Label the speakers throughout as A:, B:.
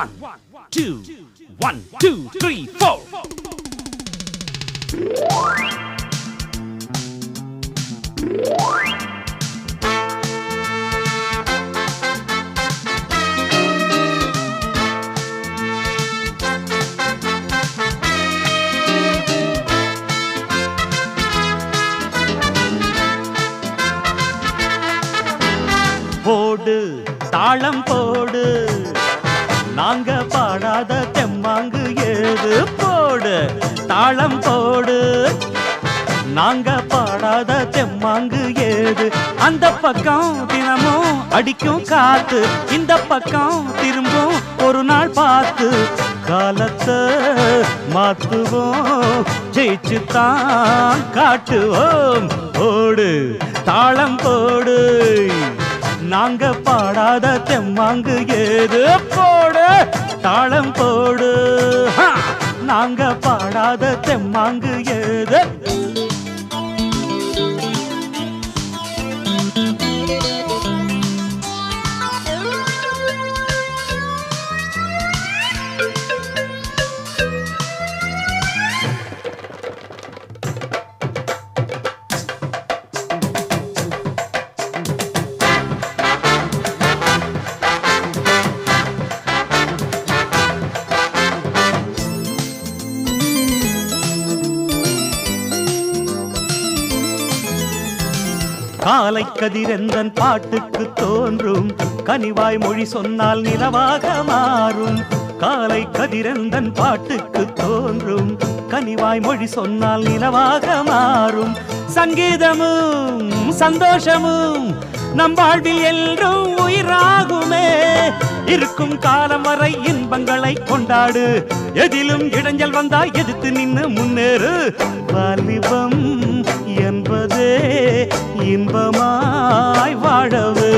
A: One, two, one, two, three, four. போடு தாளம் போடு நாங்க பாடாத தெம்மாங்கு ஏது போடு தாளம் போடு. நாங்க பாடாத தெம்மாங்கு ஏது அந்த பக்கம் தினமும் அடிக்கும் காத்து இந்த பக்கம் திரும்பும் ஒரு நாள் பார்த்து. காலத்தை மாத்துவோம் ஜெயிச்சு தான் காட்டுவோம். போடு தாளம் போடு. நாங்க பாடாத தெம்மாங்கு ஏது போடு. தாளம் போடு. நாங்க பாடாத தெம்மாங்கு எது காலை பாட்டுக்கு தோன்றும். கனிவாய் மொழி சொன்னால் நிலவாக மாறும். காலை கதிரெந்தன் பாட்டுக்கு தோன்றும். கனிவாய் மொழி சொன்னால் நிலவாக மாறும். சங்கீதமும் சந்தோஷமும் நம் வாழ்வில் என்றும் உயிராகுமே. இருக்கும் காலம் வரை இன்பங்களை கொண்டாடு. எதிலும் இடைஞ்சல் வந்தா எதிர்த்து நின்று முன்னேறு. வாலிபம் என்பதே இன்பமாய் வாழவு.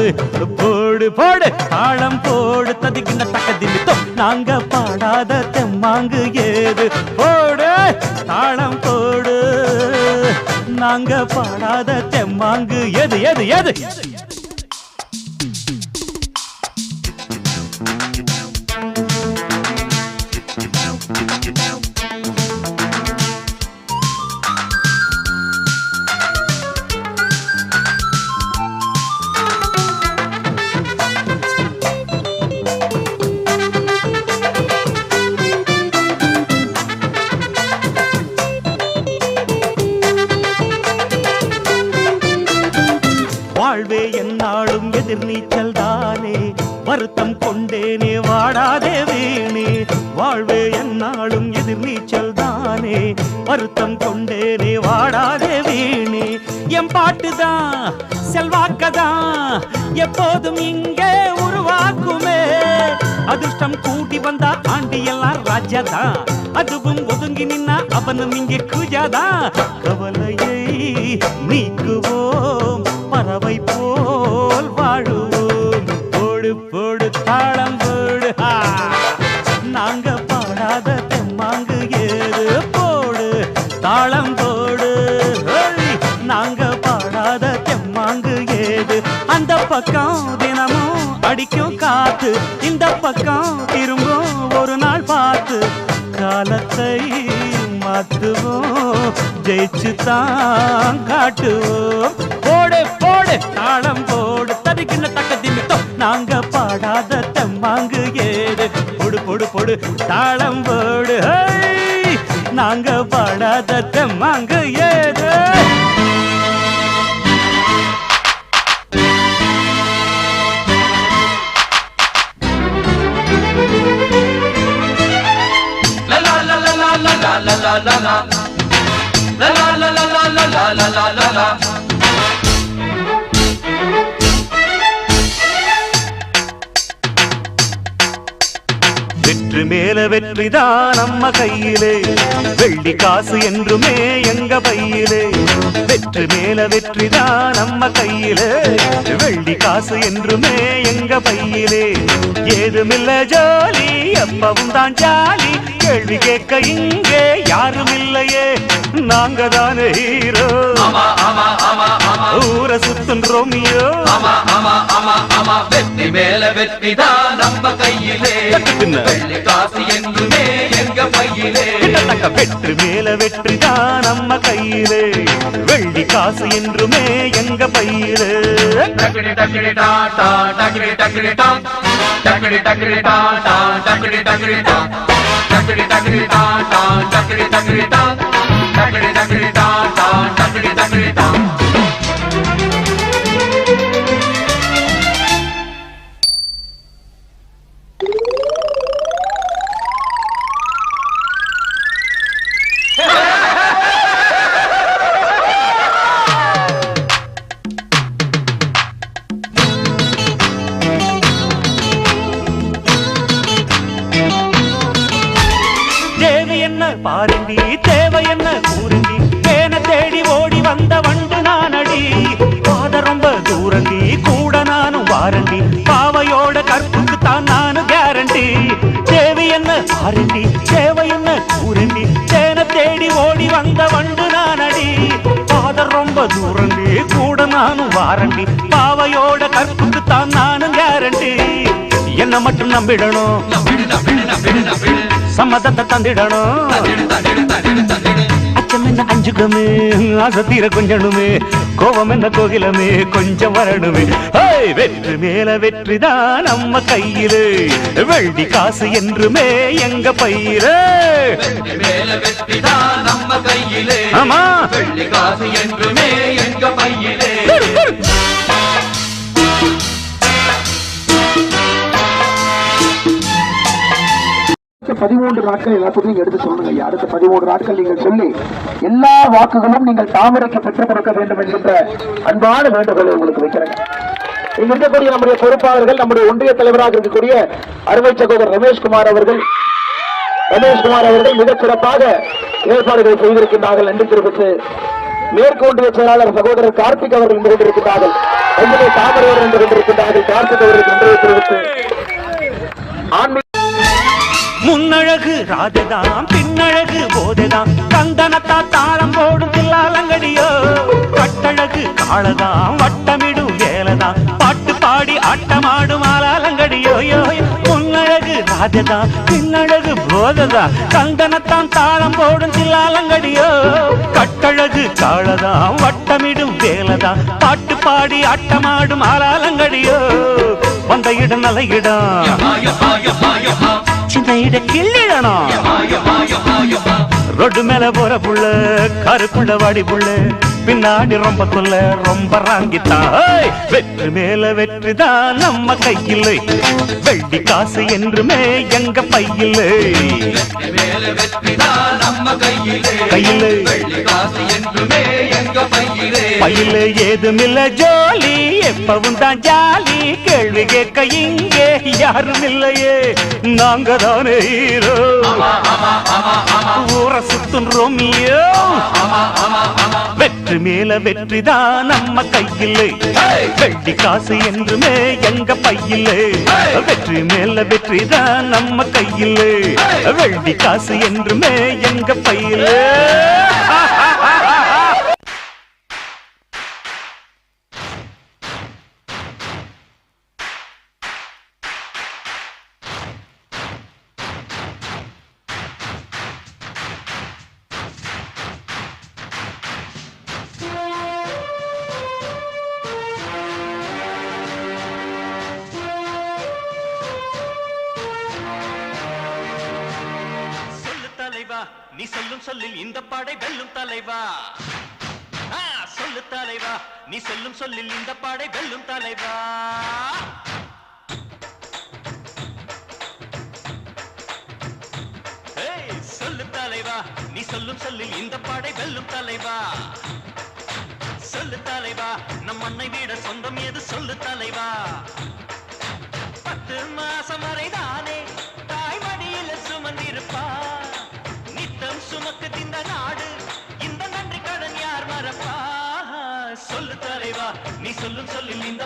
A: போடு போடு ஆழம் போடு ததிக்கின்ற தக்க திமித்தம் நாங்க பாடாத தெம்மாங்கு ஏது? போடு தாளம் போடு. நாங்க பாடாத தெம்மாங்கு எது எது எது எப்போதும் இங்கே உருவாக்குமே. அதிர்ஷ்டம் கூட்டி வந்தா ஆண்டி எல்லாம் ராஜாதான். அதுவும் ஒதுங்கி நின்னா அவனும் இங்கே குஜாதான். கவலையை நீக்குவோம். பக்கம் தினமும் அடிக்கும் காத்து. இந்த பக்கம் திரும்பும் ஒரு நாள் பார்த்து. காலத்தை மாத்துவோம் ஜெயிச்சு தான் காட்டுவோம். போடு போடு தாளம் போடு தடுக்கின்ற தக்க திமித்தோம் நாங்க பாடாத தெம்மாங்கு ஏடு பொடு பொடு பொடு தாளம் போடு நாங்க பாடாத தெம்மாங்கு ஏடு
B: la la la la la. La la la la la la la la
A: வெற்றி மேல வெற்றிதான் நம்ம கையிலே. வெள்ளி காசு என்றுமே எங்க பையிலே. வெற்றி மேல வெற்றிதான் நம்ம கையிலே. வெள்ளி காசு என்றுமே எங்க பையிலே. ஏதுமில்ல ஜோலி எப்பவும் தான் ஜாலி. கேள்வி கேட்க இங்கே யாரும் இல்லையே நாங்க தானே ஹீரோ. ஊரை சுத்தும் ரோமியோ.
B: வெற்றி மேல வெற்றி தான் நம்ம கையிலே. காசு என்றுமே எங்க பையிலே.
A: வெற்றி மேல வெற்றி தான் நம்ம கையிலே. வெள்ளி காசு என்றுமே எங்க பையிலே.
B: டக்கிடி டக்கிடி டா டா டக்கிடி டக்கிடி டா. டக்கிடி டக்கிடி டா டா டக்கிடி டக்கிடி டா. டக்கிடி டக்கிடி டா டா டக்கிடி டக்கிடி டா டக்கிடி டக்கிடி டா டா டக்கிடி டக்கிடி டா
A: பாருண்டி தேவை என்ன கூறுண்டி தேன தேடி ஓடி வந்த வண்டு நானடி. பாத ரொம்ப தூரண்டி கூட நானும் வாரண்டி. பாவையோட கற்புக்கு தான் நானும் கேரண்டி தேவை என்ன பாருண்டி தேவை என்ன கூறுண்டி தேன தேடி ஓடி வந்த வண்டு நானடி. பாத ரொம்ப தூரண்டி கூட நானும் வாரண்டி. பாவையோட கற்புக்கு தான் நானும் கேரண்டி என்ன மட்டும் நம்பிடணும்? சம்மதத்தை தந்திடணும்.
B: தந்திடு தந்திடு தந்திடு தந்திடு
A: அச்சம் என்ன அஞ்சுகமே ஆசை தீர கொஞ்சணுமே கோபம் என்ன கோகிலமே கொஞ்சம் வரணுமே. வெற்றி மேல வெற்றிதான் நம்ம கையிலே. வெள்ளி காசு என்றுமே எங்க
B: தான் நம்ம கையிலே
A: ஆமா.
B: வெள்ளி காசு என்றுமே எங்க பையிலே.
C: பதிமூன்று நாட்கள் எல்லாத்துக்கும் எடுத்து சொல்லுங்க ஐயா. அடுத்த பதிமூன்று நாட்கள் நீங்கள் சொல்லி எல்லா வாக்குகளும் நீங்கள் தாமரைக்கு பெற்றுக் கொடுக்க வேண்டும் என்கின்ற அன்பான வேண்டுகோளை உங்களுக்கு வைக்கிறேன் இங்க இருக்கக்கூடிய நம்முடைய பொறுப்பாளர்கள் நம்முடைய ஒன்றிய தலைவராக இருக்கக்கூடிய அருமை சகோதரர் ரமேஷ்குமார் அவர்கள் ரமேஷ்குமார் அவர்கள் மிக சிறப்பாக ஏற்பாடுகளை செய்திருக்கின்றார்கள். நன்றி தெரிவித்து மேற்கு ஒன்றிய செயலாளர் சகோதரர் கார்த்திக் அவர்கள் நின்று கொண்டிருக்கிறார்கள் தாமரை அவர்கள் நின்று கொண்டிருக்கிறார்கள் கார்த்திக் அவர்களுக்கு நன்றி தெரிவித்து ஆன்மீக
A: முன்னழகு ராஜதாம் பின்னழகு போதைதான் கந்தனத்தா தாளம் போடும் தில்லாலங்கடியோ கட்டழகு காளதான் வட்டமிடும் வேலதாம். பாட்டு பாடி ஆட்டமாடும் ஆலாலங்கடியோ முன்னழகு ராஜதாம் பின்னழகு போதைதான் கந்தனத்தான் தாளம் போடும் தில்லாலங்கடியோ கட்டழகு காளதான் வட்டமிடும் வேலதாம். பாட்டு பாடி ஆட்டமாடும் ஆலாலங்கடியோ வந்த இடம்
B: யமா
A: சின்ன இட
B: யமா
A: ரொட்டு மேல போற புள்ள கருக்குள்ள வாடி புள்ள. பின்னாடி ரொம்ப தொல்ல ரொம்ப ராங்கித்தான் வெற்றி மேல வெற்றிதான் நம்ம கையில். வெள்ளி காசு என்றுமே எங்க பையில்.
B: வெற்றி மேல நம்ம கையிலே.
A: கையிலே.
B: பையில்
A: ஏதுமில்ல ஜோலி எப்பவும் தான் ஜாலி. கேள்வி கேட்க இங்கே யாரும் இல்லையே நாங்க தானே ஹீரோ.
B: ஆமா ஆமா
A: சுத்தும் ரோமியோ
B: ஆமா
A: வெற்றி மேல வெற்றி தான் நம்ம கையிலே! வெள்ளி காசு என்றுமே எங்க பையிலே! வெற்றி மேல வெற்றி தான் நம்ம கையிலே! வெள்ளி காசு என்றுமே எங்க பையிலே நீ சொல்லும் சொல்லில் இந்த பாடை வெல்லும் தலைவா. சொல்லு தலைவா. நீ சொல்லும் சொல்லில் இந்த பாடை வெல்லும் தலைவா. ஏய், சொல்லு தலைவா. நீ சொல்லும் சொல்லில் இந்த பாடை வெல்லும் தலைவா. சொல்லு தலைவா. நம் மண்ணை வீட சொந்தம் ஏது சொல்லு தலைவா. பத்து மாசம் வரைதான் நீ சொல்லும் சொல்லில் இந்த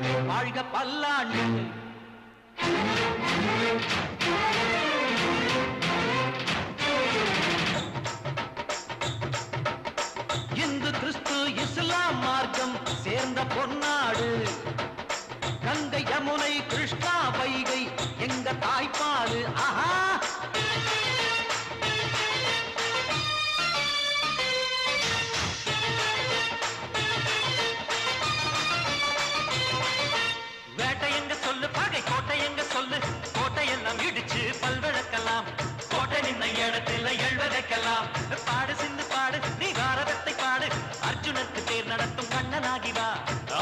D: வாழ்க பல்லாண்டு. இந்து கிறிஸ்து இஸ்லாம் மார்க்கம் சேர்ந்த பொன்னாடு. கங்கை யமுனை கிருஷ்ணா வைகை எங்க தாய்ப்பாடு ஆஹா! சொல்லு. கோட்டை எல்லாம் இடிச்சு பல்வழக்கலாம் கோட்டை நின்ன இடத்துல எழுவதைக்கலாம் பாடு சிந்து பாடு நீ பாரதத்தை பாடு. அர்ஜுனனுக்கு தேர் நடத்தும் கண்ணனாகி வா.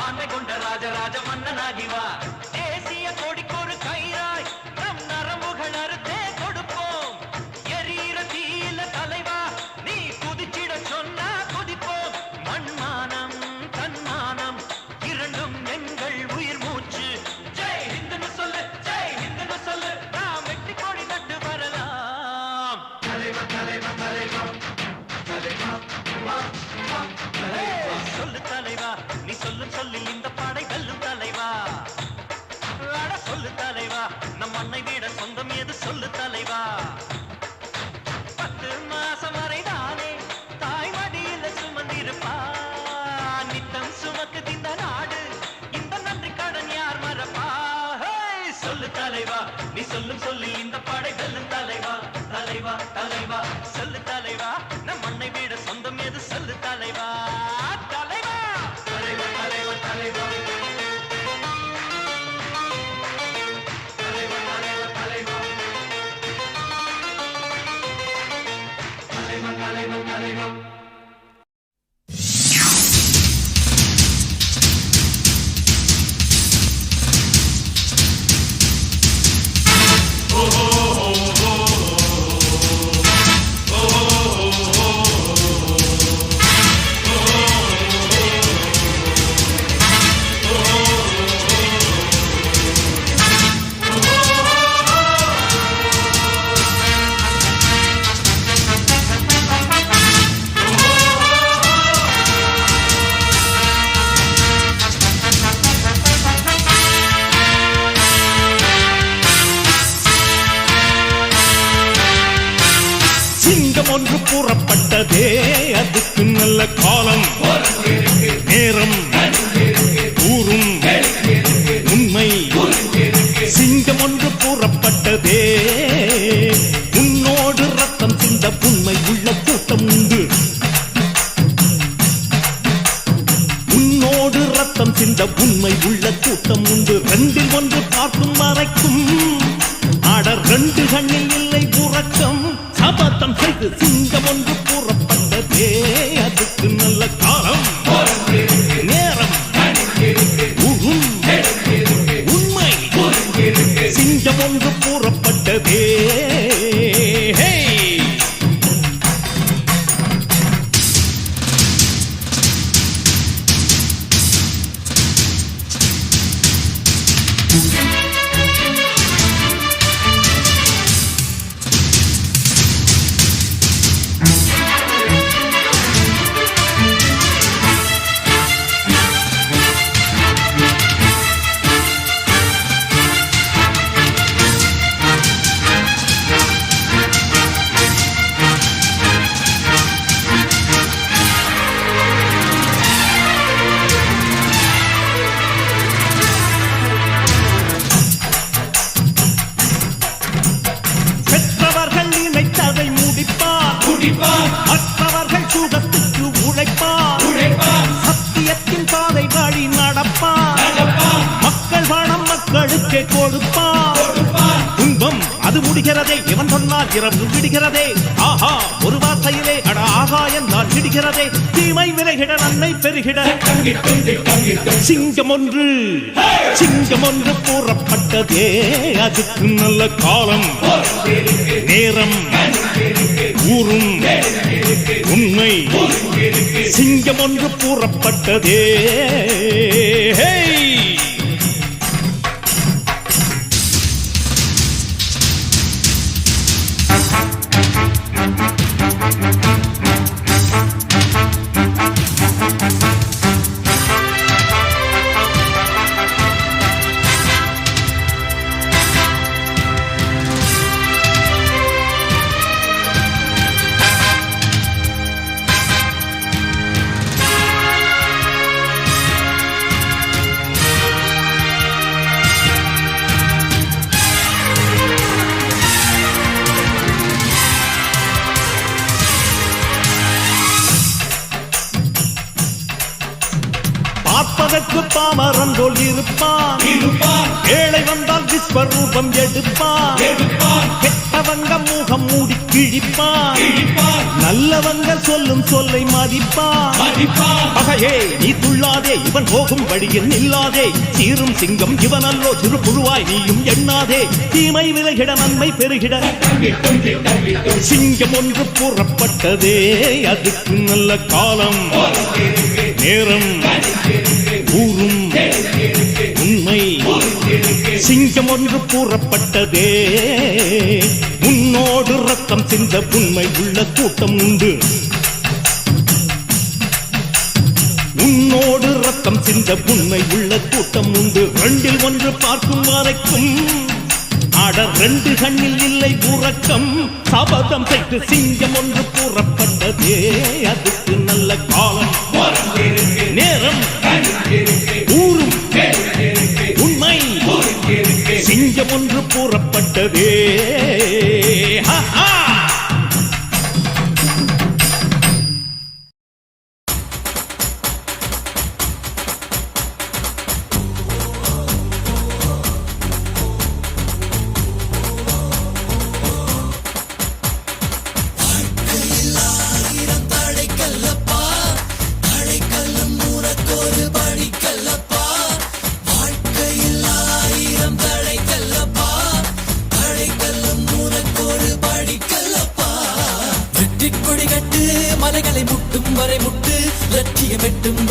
D: ஆண்மை கொண்ட ராஜராஜ மன்னனாகி வா. தேசிய கொடிக்கொரு கைராய் நம் நரம்புகள் அறுத்து
E: புறப்பட்டதே அதுக்கு நல்ல காலம். நேரம். ஊரும். உண்மை. சிங்கம் ஒன்று புறப்பட்டதே உன்னோடு ரத்தம் சிந்த புண்மை உள்ள கூட்டம் உண்டு. உன்னோடு ரத்தம் சிந்த உண்மை உள்ள கூட்டம் உண்டு. ரெண்டில் ஒன்று பார்க்கும் மறைக்கும் ஆட ரெண்டு கண்ணில் இல்லை. சபதம் செய்து சிங்கம் ஒன்று கூறப்பட்டதே அதுக்கு நல்ல காலம். நேரம். உண்மை. சிங்கம் ஒன்று கூறப்பட்டதே Yeah. இரவு விடுகிறதே. ஆஹா ஒரு வார்த்தையிலே அட ஆகா என்றால் விடுகிறதே. தீமை விலகிட நன்மை பெருகிட. சிங்கம் ஒன்று சிங்கம் ஒன்று கூறப்பட்டதே. அதுக்கு நல்ல காலம் நேரம் ஊரும் உண்மை. சிங்கம் ஒன்று கூறப்பட்டதே. பாமரன் போல் இருப்பான். ஏழை வந்தால் விஸ்வரூபம் எடுப்பான். கெட்டவங்க முகம் மூடி கிழிப்பான். நல்லவங்க சொல்லும் சொல்லை மதிப்பான். பகையே நீ துள்ளாதே இவன் போகும் வழியில் நில்லாதே. சீரும் சிங்கம் இவனல்லோ சிறு புழுவாய் நீயும் எண்ணாதே. தீமை விலகிட நன்மை பெருகிட. சிங்கம் ஒன்று கூறப்பட்டதே அதுக்கு நல்ல காலம். நேரம். சிங்கம் ஒன்று கூறப்பட்டதே. உன்னோடு ரத்தம் சிந்த உண்மை உள்ள கூட்டம் உண்டு. உன்னோடு ரத்தம் சிந்த உண்மை உள்ள கூட்டம் உண்டு. ரெண்டில் ஒன்று பார்க்கும் வரைக்கும் ஆட ரெண்டு கண்ணில் இல்லை உறக்கம். சபதம் செய்து சிங்கம் ஒன்று கூறப்பட்டதே. அதுக்கு நல்ல காலம். நேரம். ஊர் ஒன்று ஒன்று கூறப்பட்டதே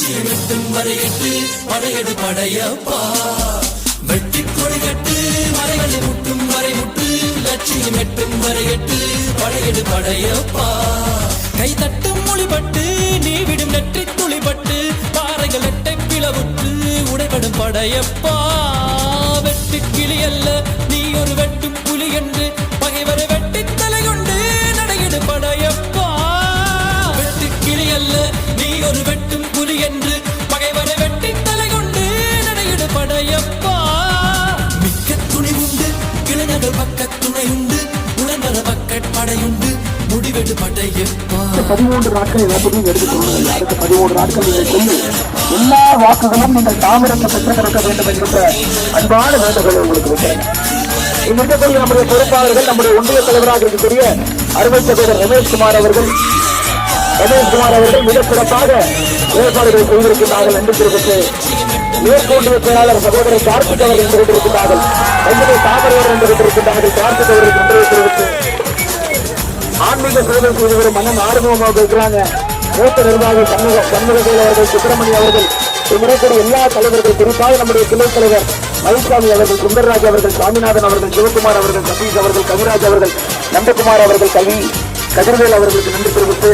F: லட்சியம் எட்டும் வரையிட்டு படையடு படையப்பா. வெற்றி கொடிகட்டு மலைகளை முட்டும் வரை முட்டு லட்சியம் எட்டும் வரையிட்டு படையடு படையப்பா. கை தட்டும் மொழிபட்டு நீ விடும் நெற்றி துளிபட்டு பாறைகள் எட்டை பிளவுற்று உடைபடும் படையப்பா. வெட்டு கிளி அல்ல நீ ஒரு வெட்டும் புலி என்று
C: பதிமூன்று நாட்கள் எல்லாத்தையும் எடுத்து சொல்லுங்கள் அடுத்த பதிமூன்று நாட்கள் நீங்கள் சொல்லி எல்லா வாக்குகளும் நீங்கள் தாமிரத்தை பெற்றுக் கொடுக்க வேண்டும் என்கின்ற அன்பான வேண்டுகோளை உங்களுக்கு வைக்கிறேன் இங்க இருக்கக்கூடிய நம்முடைய பொறுப்பாளர்கள் நம்முடைய ஒன்றிய தலைவராக இருக்கக்கூடிய அருமை சகோதரர் ரமேஷ்குமார் அவர்கள் ரமேஷ்குமார் அவர்கள் மிக சிறப்பாக ஏற்பாடுகள் செய்திருக்கிறார்கள் என்று தெரிவித்து மேற்கொண்டிய ஒன்றிய செயலாளர் சகோதரர் கார்த்திக் அவர்கள் என்று கொண்டிருக்கிறார்கள் கையிலே தாமரையர் என்று கொண்டிருக்கிறார்கள் கார்த்திக் அவர்கள் என்று தெரிவித்து ஆன்மீக சேவை செய்து வரும் மனம் ஆர்வமாக இருக்கிறாங்க. மூத்த நிர்வாகி சண்முக சண்முகவேல் அவர்கள் சுப்பிரமணி அவர்கள் இம்முறைக்கூடிய எல்லா தலைவர்கள் குறிப்பாக நம்முடைய கிளை தலைவர் மயில்சாமி அவர்கள் சுந்தரராஜ் அவர்கள் சாமிநாதன் அவர்கள் சிவகுமார் அவர்கள் சதீஷ் அவர்கள் கவிராஜ் அவர்கள் நந்தகுமார் அவர்கள் கவி கதிர்வேல் அவர்களுக்கு நன்றி தெரிவித்து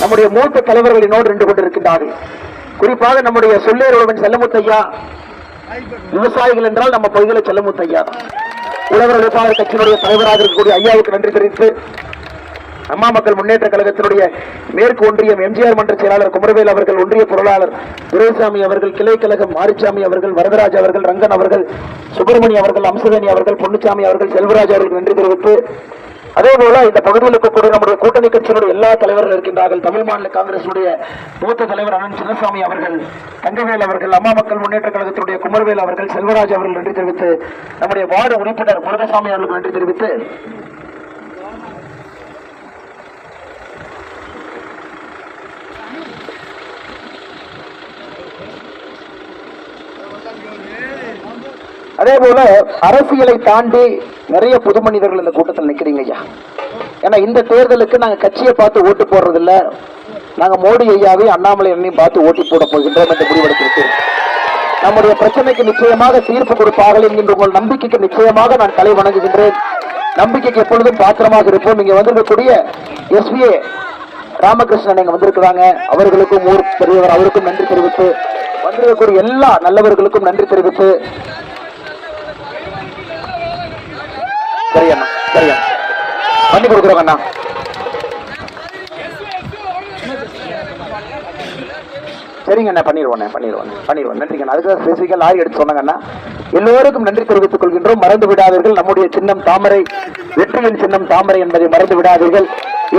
C: நம்முடைய மூத்த தலைவர்கள் என்னோடு நின்று கொண்டிருக்கின்றார்கள். குறிப்பாக நம்முடைய சொல்லேருடன் செல்லமுத்தையா விவசாயிகள் என்றால் நம்ம பகுதியில் செல்லமுத்தையா உழவர் விவசாய கட்சியினுடைய தலைவராக இருக்கக்கூடிய ஐயாவுக்கு நன்றி தெரிவித்து அம்மா மக்கள் முன்னேற்ற கழகத்தினுடைய மேற்கு ஒன்றியம் எம்ஜிஆர் மன்ற செயலாளர் குமரவேல் அவர்கள் ஒன்றிய பொருளாளர் துரைசாமி அவர்கள் கிளை கழகம் மாரிச்சாமி அவர்கள் வரதராஜ் அவர்கள் ரங்கன் அவர்கள் சுப்பிரமணி அவர்கள் அம்சவேணி அவர்கள் பொன்னுச்சாமி அவர்கள் செல்வராஜ் அவர்கள் நன்றி தெரிவித்து அதே போல இந்த பகுதியில் இருக்கக்கூடிய நம்முடைய கூட்டணி கட்சியினுடைய எல்லா தலைவர்கள் இருக்கின்றார்கள். தமிழ் மாநில காங்கிரசுடைய மூத்த தலைவர் அனந்த் சின்னசாமி அவர்கள் தங்கவேல் அவர்கள் அம்மா மக்கள் முன்னேற்ற கழகத்தினுடைய குமரவேல் அவர்கள் செல்வராஜ் அவர்கள் நன்றி தெரிவித்து நம்முடைய வார்டு உறுப்பினர் முருகசாமி அவர்களுக்கு நன்றி தெரிவித்து அதே போல அரசியலை தாண்டி நிறைய புது மனிதர்கள் இந்த கூட்டத்தில் நிக்கிறீங்க ஐயா. ஏன்னா இந்த தேர்தலுக்கு நாங்க கட்சியை பார்த்து ஓட்டு போடுறது இல்ல நாங்க மோடி ஐயாவை அண்ணாமலை அண்ணையும் பார்த்து ஓட்டு போட போகின்றோம் என்று முடிவெடுத்திருக்கிறோம். நம்முடைய பிரச்சனைக்கு நிச்சயமாக தீர்ப்பு கொடுப்பார்கள் என்கின்ற உங்கள் நம்பிக்கைக்கு நிச்சயமாக நான் தலை வணங்குகின்றேன். நம்பிக்கைக்கு எப்பொழுதும் பாத்திரமாக இருப்போம். இங்க வந்திருக்கக்கூடிய எஸ்பிஏ ராமகிருஷ்ணன் இங்க வந்திருக்கிறாங்க. அவர்களுக்கும் ஊர் பெரியவர் அவருக்கும் நன்றி தெரிவித்து வந்திருக்கக்கூடிய எல்லா நல்லவர்களுக்கும் நன்றி தெரிவித்து சரி அண்ணா பண்ணி கொடுக்குறோம் அண்ணா. சரிங்க அண்ணா பண்ணிடுவோண்ணே பண்ணிடுவோம் பண்ணிடுவோம் அதுக்கு ஸ்பெசிஃபிக்காக லாரி எடுத்து சொன்னாங்கண்ணா எல்லோருக்கும் நன்றி தெரிவித்துக் கொள்கின்றோம். மறந்து விடாதீர்கள். நம்முடைய சின்னம் தாமரை வெற்றியின் சின்னம் தாமரை என்பதை மறந்து விடாதீர்கள்.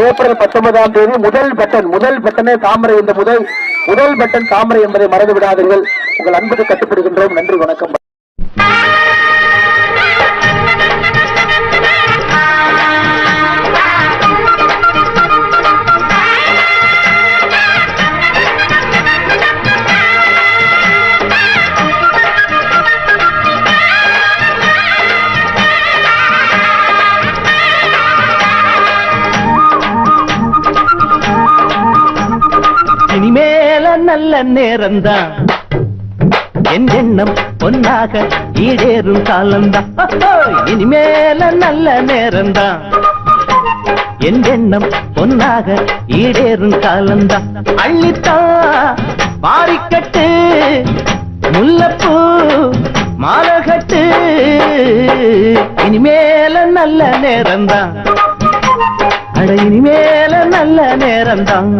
C: ஏப்ரல் பத்தொன்பதாம் தேதி முதல் பட்டன் முதல் பட்டனே தாமரை இந்த முதல் முதல் பட்டன் தாமரை என்பதை மறந்து விடாதீர்கள். உங்கள் அன்புக்கு கட்டுப்படுகின்றோம். நன்றி வணக்கம்.
A: நேரம்தான் என் எண்ணம் பொன்னாக ஈடேறும் காலம்தான் இனிமேல நல்ல நேரம்தான் என் எண்ணம் பொன்னாக ஈடேறும் காலம்தான் அள்ளித்தான் பாரிக்கட்டு முல்லப்பூ மாலகட்டு. இனிமேல நல்ல நேரம்தான் அட இனிமேல நல்ல நேரம்தான்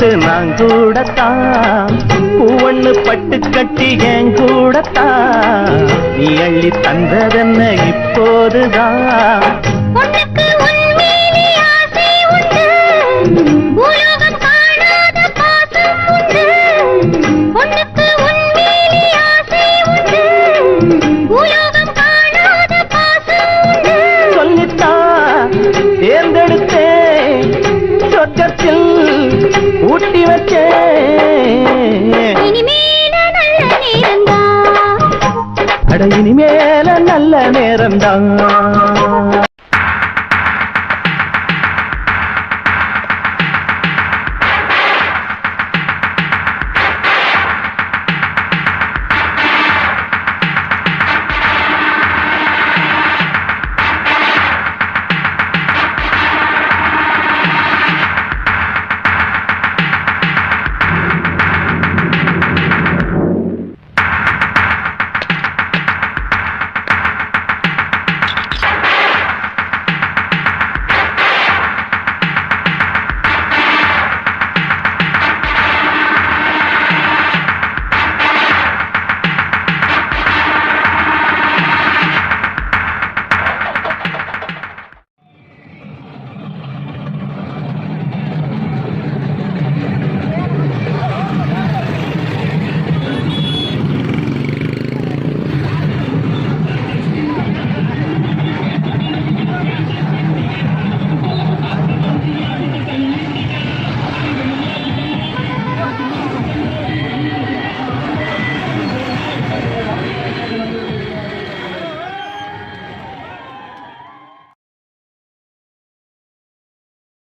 F: பார்த்து நான் கூடத்தான்